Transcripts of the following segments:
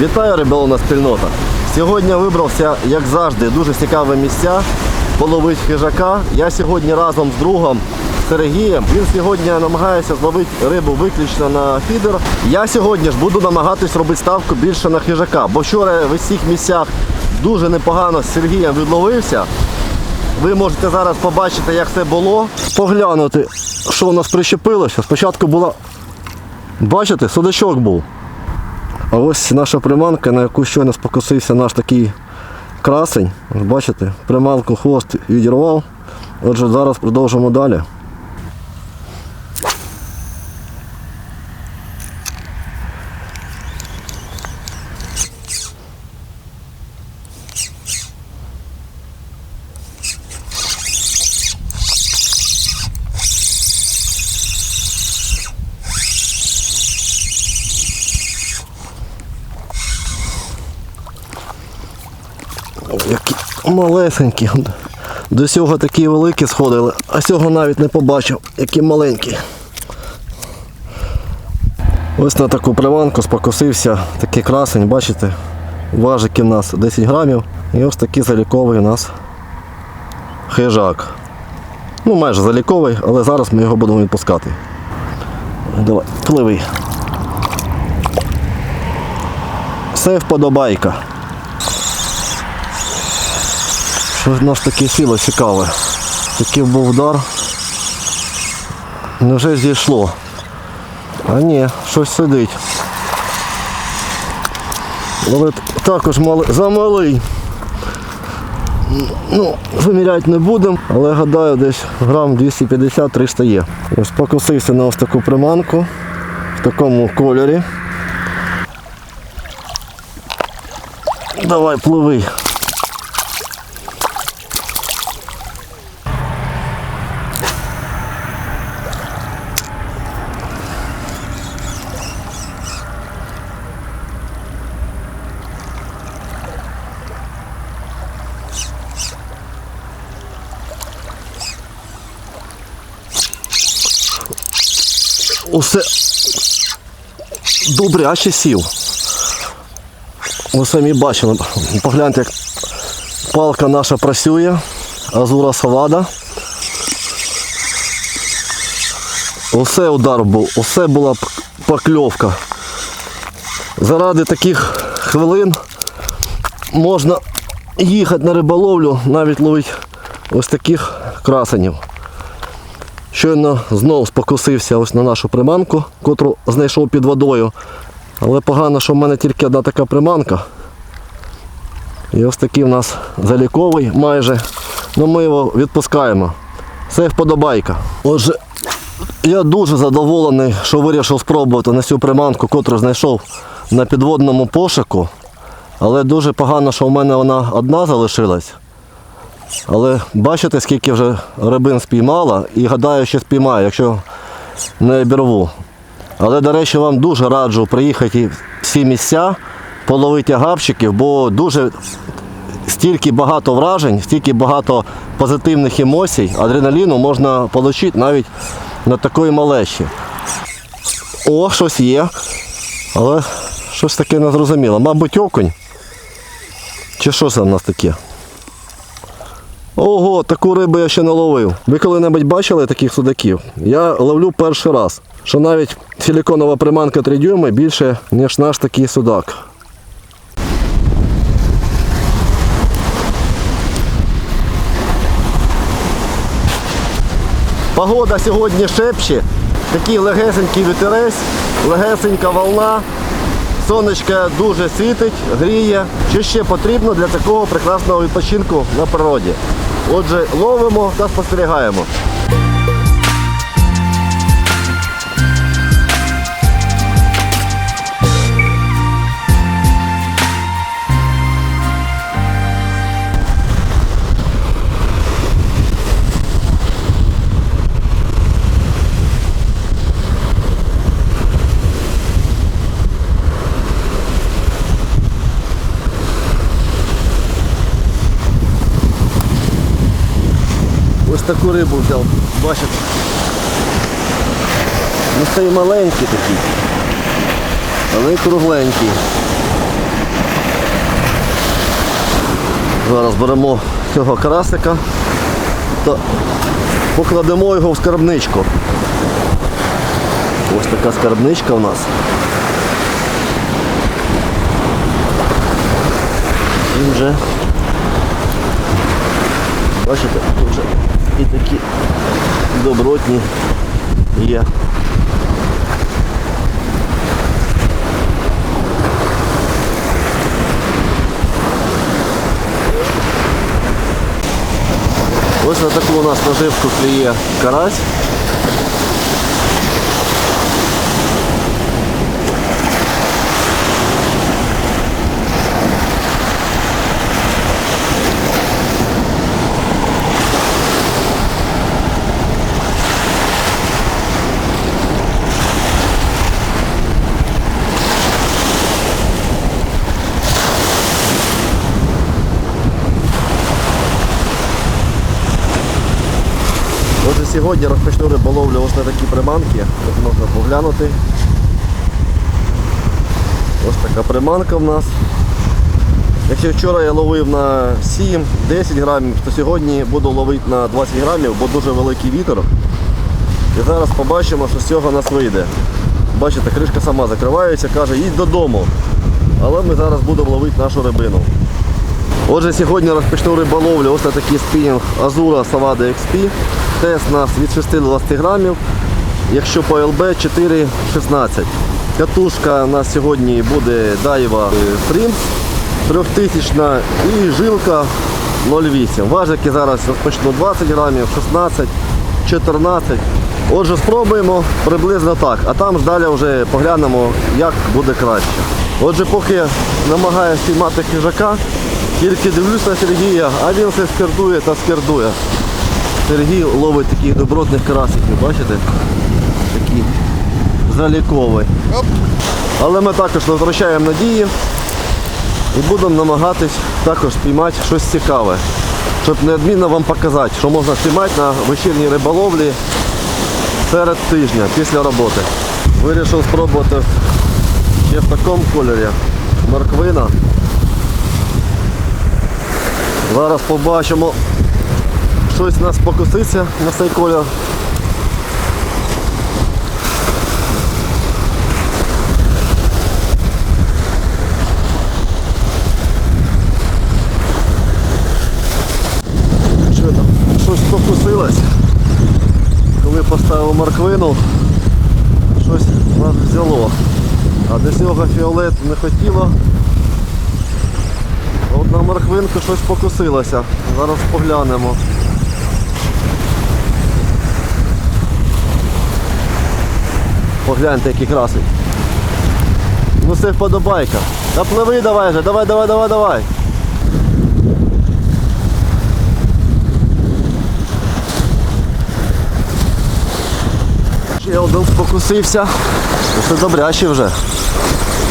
Вітаю, риболовна спільнота. Сьогодні вибрався, як завжди, дуже цікаве місця половить хижака. Я сьогодні разом з другом Сергієм. Він сьогодні намагається зловити рибу виключно на фідер. Я сьогодні ж буду намагатись робити ставку більше на хижака, бо вчора в усіх місцях дуже непогано з Сергієм відловився. Ви можете зараз побачити, як це було. Поглянути, що у нас прищепилося. Спочатку була, бачите, судачок був. А ось наша приманка, на яку щойно спокусився наш такий красень. Бачите, приманку хвост відірвав. Отже, зараз продовжимо далі. Малесенькі. До цього такі великі сходили, а цього навіть не побачив, які маленькі. Ось на таку приманку спокусився такий красень, бачите, важики в нас 10 грамів. І ось такий заліковий у нас хижак. Ну, майже заліковий, але зараз ми його будемо відпускати. Давай, пливи. Все вподобайка. В нас таке сіло цікаве. Такий був удар. Невже зійшло? А ні, щось сидить. Але також мали... замалий. Ну, виміряти не будемо, але гадаю, десь грам 250-300 є. Ось покусився на ось таку приманку в такому кольорі. Давай, пливи. Усе добре, а ще сів. Ви самі бачили, погляньте, як палка наша працює, азура салада. Усе удар був, усе була покльовка. Заради таких хвилин можна їхати на риболовлю, навіть ловити ось таких красенів. Щойно знову спокусився ось на нашу приманку, котру знайшов під водою. Але погано, що в мене тільки одна така приманка. І ось такий в нас заліковий майже. Ну ми його відпускаємо. Це вподобайка. Отже, я дуже задоволений, що вирішив спробувати на цю приманку, котру знайшов на підводному пошуку. Але дуже погано, що в мене вона одна залишилась. Але бачите, скільки вже рибин спіймала і гадаю, що спіймаю, якщо не обірву. Але, до речі, вам дуже раджу приїхати в ці місця, половити агапчиків, бо дуже стільки багато вражень, стільки багато позитивних емоцій, адреналіну можна отримати навіть на такої малечі. О, щось є. Але щось таке незрозуміло. Мабуть, окунь. Чи що це в нас таке? Ого, таку рибу я ще не ловив. Ви коли-небудь бачили таких судаків? Я ловлю перший раз, що навіть силіконова приманка 3 дюйми більше, ніж наш такий судак. Погода сьогодні шепче, такий легесенький вітерець, легесенька волна, сонечко дуже світить, гріє. Що ще потрібно для такого прекрасного відпочинку на природі? Отже, ловимо та спостерігаємо. Ось таку рибу взяв, бачите. Ну цей маленький такий, але й кругленький. Зараз беремо цього карасика та покладемо його в скарбничку. Ось така скарбничка у нас. І вже, бачите, тут вже і такі добротні є. Ось на таку у нас наживку кліє карась. Отже, сьогодні розпочну риболовлю ось на такі приманки. Тут можна поглянути. Ось така приманка в нас. Якщо вчора я ловив на 7-10 грамів, то сьогодні буду ловити на 20 грамів, бо дуже великий вітер. І зараз побачимо, що з цього нас вийде. Бачите, кришка сама закривається, каже, їдь додому. Але ми зараз будемо ловити нашу рибину. Отже, сьогодні розпочну риболовлю ось такий спінінг Азура Savada XP. Тест у нас від 6 до 20 грамів. Якщо по ЛБ 4,16. Катушка у нас сьогодні буде Daiwa Prince 3000 і жилка 0,8. Важики зараз розпочну 20 грамів, 16, 14. Отже, спробуємо приблизно так, а там далі вже поглянемо, як буде краще. Отже, поки намагаюся спіймати хижака, тільки дивлюсь на Сергія, а він все скердує та скердує. Сергій ловить таких добротних карасиків, бачите? Такі залікові. Але ми також не втрачаємо надії і будемо намагатись також спіймати щось цікаве, щоб неодмінно вам показати, що можна спіймати на вечірній риболовлі серед тижня після роботи. Вирішив спробувати ще в такому кольорі морквина. Зараз побачимо, щось у нас покуситься на цей колір. Що там? Щось покусилось. Коли поставив морквину, щось нас взяло. А до цього фіолет не хотіло. От на морквинку щось покусилося. Зараз поглянемо. Погляньте, який красий. Ну це вподобайка. Та пливи давай же, давай, давай, давай, давай. Ще один спокусився. Це добряще вже.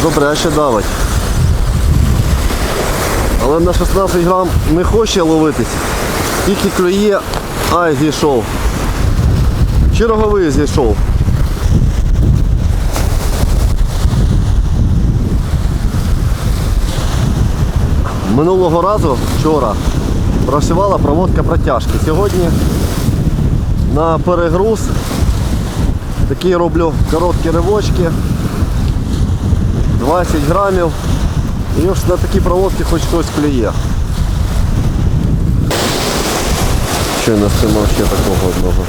Добряще давить. Але на 16 грам не хоче ловитись. Тільки клює, ай, зійшов. Черговий зійшов. Минулого разу, вчора, працювала проводка протяжки. Сьогодні на перегруз такі роблю короткі ривочки. 20 грамів. І ось на такі проводки хоч хтось клює. Що я настимав ще такого одного.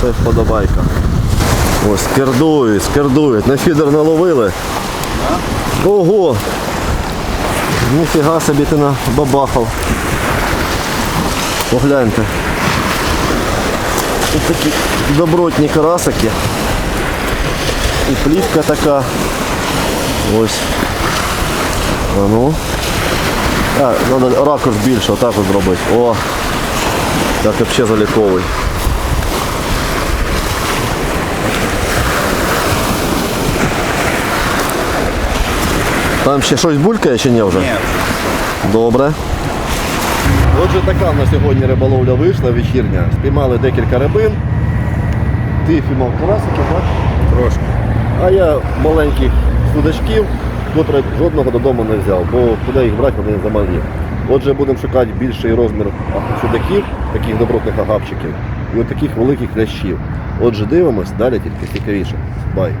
Це вподобайка. Ось, скердують, скердують. На фідер наловили. Ого! Ніфіга собі ти набабахав. Погляньте. Тут такі добротні карасики. І плівка така. Ось. А ну. А, треба ракурс більше, отак от зробити. О! Так взагалі заліковий. Там ще щось булькає чи ні вже? Ні. Добре. Отже, така на сьогодні риболовля вийшла вечірня. Спіймали декілька рибин. Ти фімав карасиків, так? Трошки. А я маленьких судачків, котрих жодного додому не взяв, бо куди їх брати, вони замалі. Отже, будемо шукати більший розмір судаків, таких добротних агапчиків, і от таких великих лящів. Отже, дивимось, далі тільки цікавіше. Бай.